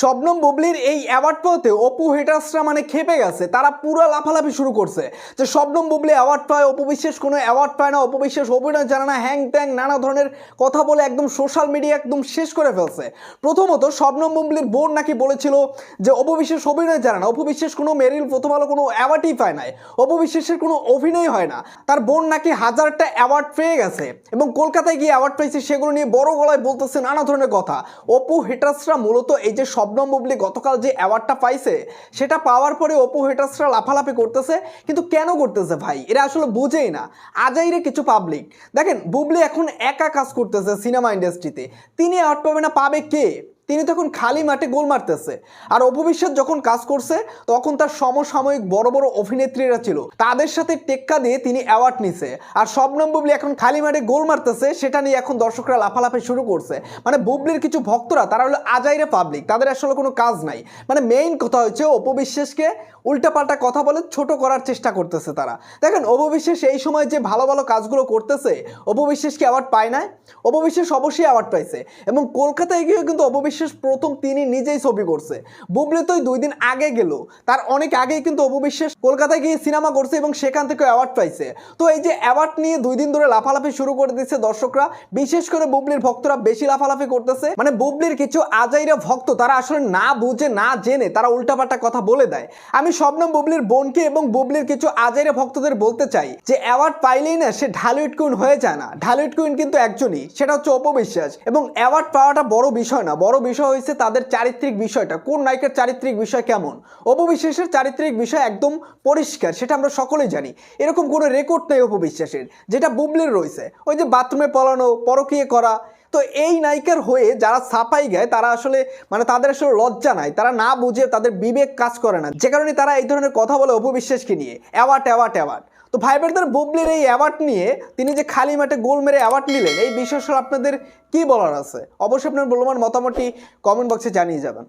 শবনম বুবলির এই অ্যাওয়ার্ড পাওয়াতে অপু হেটার্সরা মানে খেপে গেছে। তারা পুরো লাফালাফি শুরু করছে। যে শবনম বুবলি অ্যাওয়ার্ড পায়, অপু বিশ্বাস কোনো অ্যাওয়ার্ড পায় না, অপু বিশ্বাস অভিনয় জানে না হ্যাং ত্যাং নানা ধরনের কথা বলে একদম সোশ্যাল মিডিয়া একদম শেষ করে ফেলছে। প্রথমত শবনম বুবলির বোন নাকি বলেছিল যে অপু বিশ্বাস অভিনয় জানে না, অপু বিশ্বাস কোনো মেরিল প্রথম আলো কোনো অ্যাওয়ার্ডই পায় নাই, অপু বিশ্বাসের কোনো অভিনয় হয় না। তার বোন নাকি হাজারটা অ্যাওয়ার্ড পেয়ে গেছে এবং কলকাতায় গিয়ে অ্যাওয়ার্ড পেয়েছে সেগুলো নিয়ে বড় গলায় বলতেছে নানা ধরনের কথা। অপু হেটার্সরা মূলত এই যে শবনম বুবলি গতকাল যে অ্যাওয়ার্ডটা পাইছে, সেটা পাওয়ার পরে অপু হেটার্সরা লাফালাফি করতেছে, কিন্তু কেন করতেছে ভাই? এরা আসলে বুঝেই না। আজাই রে কিছু পাবলিক দেখেন, বুবলি এখন একা কাজ করতেছে সিনেমা ইন্ডাস্ট্রিতে তিনি অ্যাওয়ার্ড পাবে না, পাবে কে? তিনি তখন খালি মাঠে গোল মারতেছে। আর অপবিশ্বাস যখন কাজ করছে, তখন তার সমসাময়িক বড় বড় অভিনেত্রীরা ছিল। তাদের সাথে টেক্কা দিয়ে তিনি অ্যাওয়ার্ড নিছে। আর শবনম বুবলি এখন খালি মাঠে গোল মারতেছে, সেটা নিয়ে এখন দর্শকরা লাফালাফি শুরু করছে। মানে বুবলির কিছু ভক্তরা, তারা হলো আজাইরে পাবলিক তাদের আসলে কোনো কাজ নাই। মানে মেইন কথা হচ্ছে অপবিশ্বাসকে উল্টাপাল্টা কথা বলে ছোট করার চেষ্টা করতেছে তারা। দেখেন অপবিশ্বাস এই সময় যে ভালো ভালো কাজগুলো করতেছে অপবিশ্বাস কি অ্যাওয়ার্ড পায় না অপবিশ্বাস অবশ্যই অ্যাওয়ার্ড পাইছে। এবং কলকাতায় গিয়েও কিন্তু অপবিশ্বাস প্রথম তিনি নিজেই ছবি করছে। বুবলি তো দুই দিন আগে গেল। তার অনেক আগেই কিন্তু অপবিশ্বাস কলকাতায় গিয়ে সিনেমা করছে এবং সেখান থেকে অ্যাওয়ার্ড পাইছে। তো এই যে অ্যাওয়ার্ড নিয়ে দুই দিন ধরে লাফালাফি শুরু করে দিচ্ছে দর্শকরা, বিশেষ করে বুবলির ভক্তরা বেশি লাফালাফি করতেছে। মানে বুবলির কিছু আজাইরা ভক্ত তারা আসলে না বুঝে, না জেনে তারা উল্টাপাল্টা কথা বলে দেয়। আমি শবনম বুবলির বোনকে এবং বুবলির কিছু আজাইরা ভক্তদের বলতে চাই যে অ্যাওয়ার্ড পাইলেই না সে ঢালিউড কুইন হয়ে যায় না। ঢালিউড কুইন কিন্তু একজনই, সেটা হচ্ছে অপবিশ্বাস এবং অ্যাওয়ার্ড পাওয়াটা বড় বিষয় না, বড় বিষয় হয়েছে তাদের চারিত্রিক বিষয়টা। কোন নায়িকার চারিত্রিক বিষয় কেমন? অপবিশ্বাসের চারিত্রিক বিষয় একদম পরিষ্কার, সেটা আমরা সকলেই জানি। এরকম কোনো রেকর্ড নেই অপবিশ্বাসের যেটা বুবলির রয়েছে। ওই যে বাথরুমে পলানো, পরকীয় করা। তো এই নায়িকার হয়ে যারা ছাপাই গায়, তারা আসলে মানে তাদের আসলে লজ্জা নাই। তারা না বুঝে তাদের বিবেক কাজ করে না। যে কারণে তারা এই ধরনের কথা বলে অপবিশ্বাসকে নিয়ে। Award award award. তো ভাই বোনদের বুবলির এই অ্যাওয়ার্ড নিয়ে তিনি যে খালি মাঠে গোল মেরে অ্যাওয়ার্ড নিলেন, এই বিষয় আপনাদের কি বলার আছে? অবশ্যই আপনার বলবান মতামতটি কমেন্ট বক্সে জানিয়ে যাবেন।